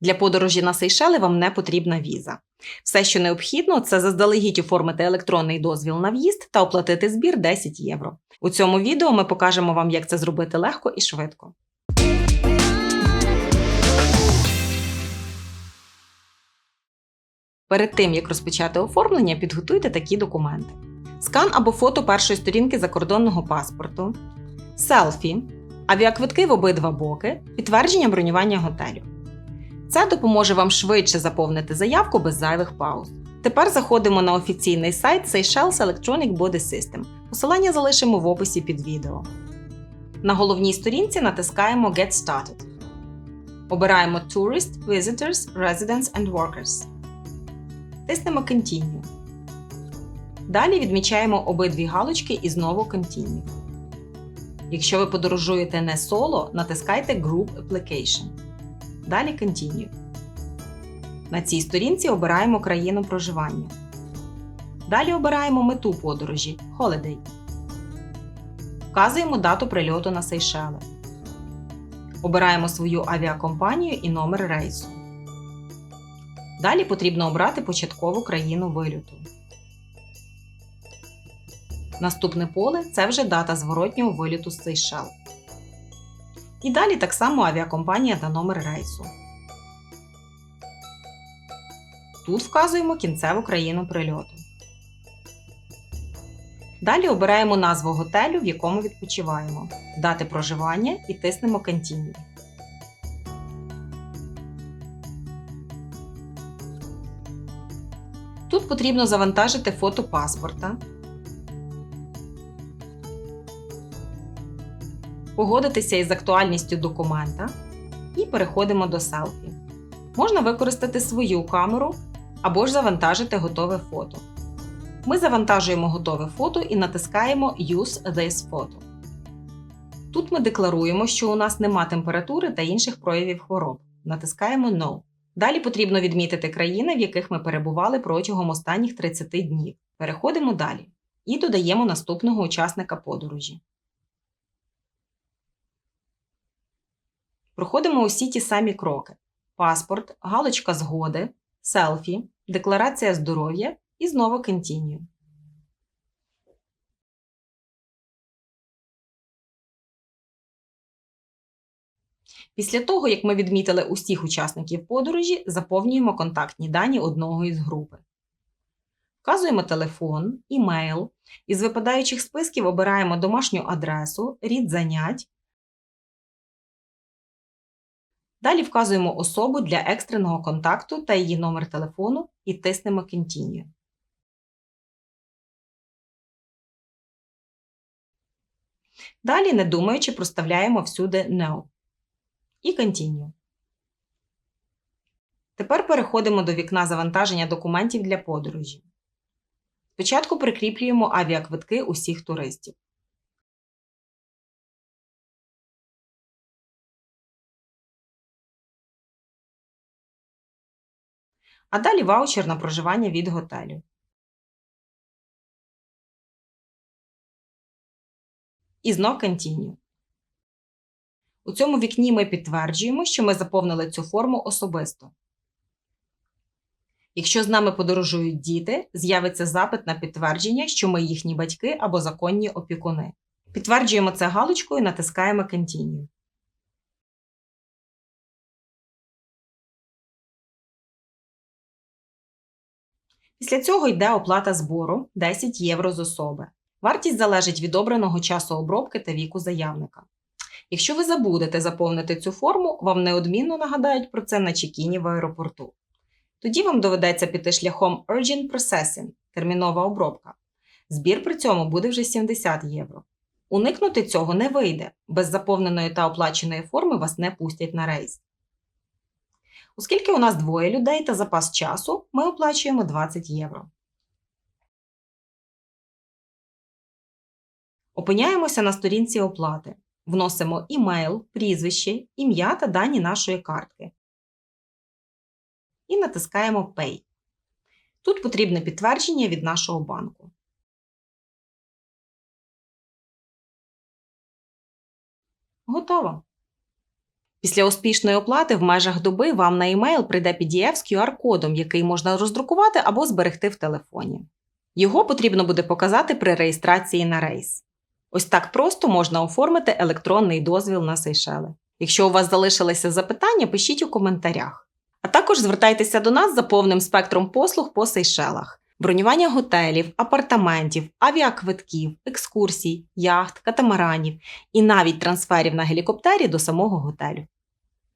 Для подорожі на Сейшели вам не потрібна віза. Все, що необхідно, це заздалегідь оформити електронний дозвіл на в'їзд та оплатити збір 10 євро. У цьому відео ми покажемо вам, як це зробити легко і швидко. Перед тим, як розпочати оформлення, підготуйте такі документи: скан або фото першої сторінки закордонного паспорту, селфі, авіаквитки в обидва боки, підтвердження бронювання готелю. Це допоможе вам швидше заповнити заявку без зайвих пауз. Тепер заходимо на офіційний сайт Seychelles Electronic Body System. Посилання залишимо в описі під відео. На головній сторінці натискаємо Get Started. Обираємо Tourist, Visitors, Residents and Workers. Тиснемо Continue. Далі відмічаємо обидві галочки і знову Continue. Якщо ви подорожуєте не соло, натискайте Group Application. Далі Continue. На цій сторінці обираємо країну проживання. Далі обираємо мету подорожі Holiday. Вказуємо дату прильоту на Сейшели. Обираємо свою авіакомпанію і номер рейсу. Далі потрібно обрати початкову країну вильоту. Наступне поле це вже дата зворотнього виліту з Сейшел. І далі так само авіакомпанія та номер рейсу. Тут вказуємо кінцеву країну прильоту. Далі обираємо назву готелю, в якому відпочиваємо, дати проживання і тиснемо Continue. Тут потрібно завантажити фото паспорта, погодитися із актуальністю документа і переходимо до селфі. Можна використати свою камеру або ж завантажити готове фото. Ми завантажуємо готове фото і натискаємо Use this photo. Тут ми декларуємо, що у нас нема температури та інших проявів хвороб. Натискаємо No. Далі потрібно відмітити країни, в яких ми перебували протягом останніх 30 днів. Переходимо далі і додаємо наступного учасника подорожі. Проходимо усі ті самі кроки: паспорт, галочка згоди, селфі, декларація здоров'я і знову Continue. Після того, як ми відмітили усіх учасників подорожі, заповнюємо контактні дані одного із групи. Вказуємо телефон, імейл. Із випадаючих списків обираємо домашню адресу, рід занять. Далі вказуємо особу для екстреного контакту та її номер телефону і тиснемо Continue. Далі, не думаючи, проставляємо всюди No і Continue. Тепер переходимо до вікна завантаження документів для подорожі. Спочатку прикріплюємо авіаквитки усіх туристів. А далі ваучер на проживання від готелю. І знов Continue. У цьому вікні ми підтверджуємо, що ми заповнили цю форму особисто. Якщо з нами подорожують діти, з'явиться запит на підтвердження, що ми їхні батьки або законні опікуни. Підтверджуємо це галочкою і натискаємо Continue. Після цього йде оплата збору 10 євро з особи. Вартість залежить від обраного часу обробки та віку заявника. Якщо ви забудете заповнити цю форму, вам неодмінно нагадають про це на чекіні в аеропорту. Тоді вам доведеться піти шляхом Urgent Processing термінова обробка. Збір при цьому буде вже 70 євро. Уникнути цього не вийде, без заповненої та оплаченої форми вас не пустять на рейс. Оскільки у нас двоє людей та запас часу, ми оплачуємо 20 євро. Опиняємося на сторінці оплати. Вносимо імейл, прізвище, ім'я та дані нашої картки. І натискаємо Pay. Тут потрібне підтвердження від нашого банку. Готово. Після успішної оплати в межах доби вам на емейл прийде PDF з QR-кодом, який можна роздрукувати або зберегти в телефоні. Його потрібно буде показати при реєстрації на рейс. Ось так просто можна оформити електронний дозвіл на Сейшели. Якщо у вас залишилися запитання, пишіть у коментарях. А також звертайтеся до нас за повним спектром послуг по Сейшелах: бронювання готелів, апартаментів, авіаквитків, екскурсій, яхт, катамаранів і навіть трансферів на гелікоптері до самого готелю.